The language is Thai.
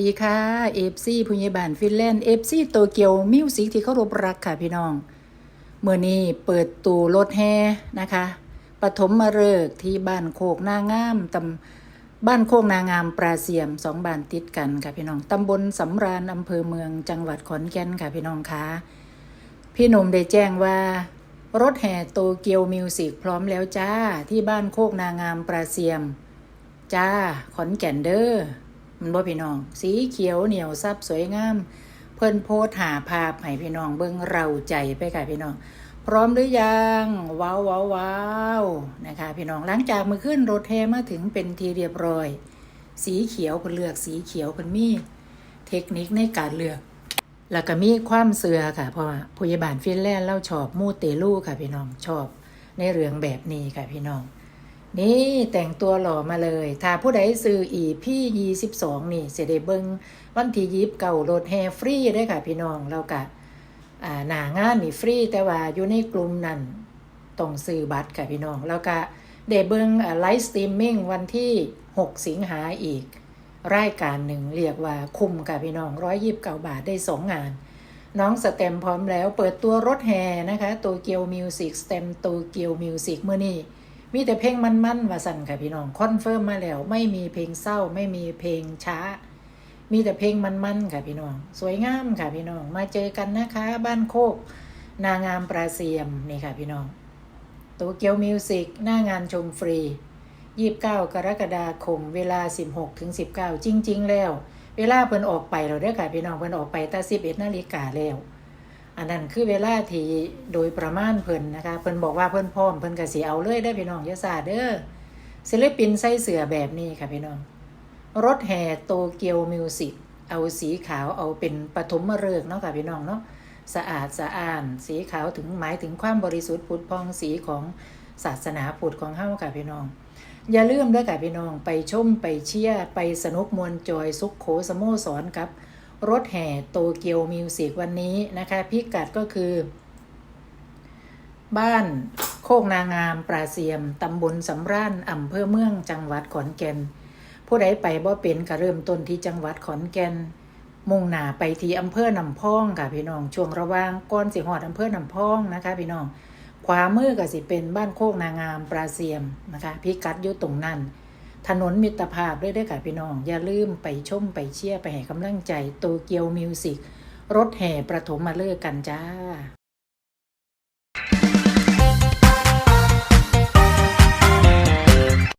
ดีค่ะเอฟซีผู้ใหญ่บ้านฟินแลนด์เอฟซีโตเกียวมิวสิกที่เคารพรักค่ะพี่น้องเมื่อนี้เปิดตูรถแฮนะคะปฐมมาเริกที่บ้านโคกนางามตำบ้านโคกนางามปราเสียมสองบ้านติดกันค่ะพี่น้องตำบลสำราญอำเภอเมืองจังหวัดขอนแก่นค่ะพี่น้องคะพี่หนุ่มได้แจ้งว่ารถแห่โตเกียวมิวสิกพร้อมแล้วจ้าที่บ้านโคกนางามปราเสียม จ้าขอนแก่นเด้อ มันบ่พี่น้อง สีเขียวเหนียวซับสวยงาม เพิ่นโพสหาภาพให้พี่น้องเบิ่งเราใจไปค่ะพี่น้อง พร้อมหรือยังว้าวว้าวว้าวนะคะ พี่น้องหลังจากมือขึ้นรถแฮมาถึงเป็นทีเรียบร้อย สีเขียวเพิ่นเลือกสีเขียวเพิ่นมีเทคนิคในการเลือก แล้วก็มีความเสือค่ะเพราะว่าผู้ใหญ่บ้านฟินแลนด์เราชอบมูเตลูค่ะพี่น้องชอบในเรื่องแบบนี้ค่ะพี่น้อง นี่แต่งตัวหล่อมาเลย ถ้าผู้ใดซื้ออีพี่ยี่สิบสองนี่เสได็เบิงวันที่ยิบเก่ารถแฮฟรีได้ค่ะพี่น้องแล้วก็อ่าหนางานนี่ฟรีแต่ว่าอยู่ในกลุ่มนั้นต้องซื้อบัตรค่ะพี่น้องแล้วก็เดเบิงไลฟ์สตรีมมิ่งวันที่ 6 สิงหาอีก รายการหนึ่งเรียกว่าคุ้มค่ะพี่น้องร้อยยิบเก้าบาทได้สองงาน น้องสเต็มพร้อมแล้วเปิดตัวรถแห่นะคะโตเกียวมิวสิกสเต็มโตเกียวมิวสิกเมื่อนี้ มีแต่เพลงมันๆว่าสั่นค่ะพี่น้องคอนเฟิร์มมาแล้ว ไม่มีเพลงเศร้า ไม่มีเพลงช้า มีแต่เพลงมันๆค่ะพี่น้อง สวยงามค่ะพี่น้อง มาเจอกันนะคะ บ้านโคก นางามปราเซียมนี่ค่ะพี่น้องโตเกียวมิวสิกหน้างานชมฟรี 29 กรกฎาคม เวลา 16ถึง19 จริง ๆ แล้ว เวลาเพิ่นออกไปเราได้อค่ะพี่น้องเพิ่นออกไปตั้ง11นาฬิกาแล้ว อันนั้นคือเวลาที่โดยประมาณเพิ่นนะคะ เพิ่นบอกว่าเพิ่นพร้อมเพิ่นก็สิเอาเลยได้พี่น้องย่าซาเด้อศิลปินใส่เสื้อแบบนี้ค่ะพี่น้อง รถแห่โตเกียวมิวสิกเอาสีขาวเอาเป็นปฐมฤกษ์เนาะค่ะพี่น้องเนาะสะอาดสะอ้าน สีขาวถึงหมายถึงความบริสุทธิ์ผุดพองสีของศาสนาพุทธของเฮาค่ะพี่น้อง อย่าลืมเด้อค่ะพี่น้องไปชมไปเชียร์ไปสนุกมวลจอยสุขโขสโมสรกับ รถแห่โตเกียวมิวสิกวันนี้นะคะ พิกัดก็คือ บ้านโคกนางามปราเสียม ตำบลสำราญอำเภอเมืองจังหวัดขอนแก่น ผู้ใดไปบ่เป็นก็เริ่มต้นที่จังหวัดขอนแก่น มุ่งหน้าไปที่อำเภอลำพองค่ะพี่น้อง ช่วงระหว่างก่อนสิฮอดอำเภอลำพองนะคะพี่น้อง ขวามือก็สิเป็นบ้านโคกนางามปราเสียมนะคะ พิกัดอยู่ตรงนั้น ถนนมิตรภาพด้วยเด้อค่ะพี่น้อง อย่าลืมไปชมไปเชียร์ไปให้กำลังใจโตเกียวมิวสิกรถแห่ประถมมาเลิกกันจ้า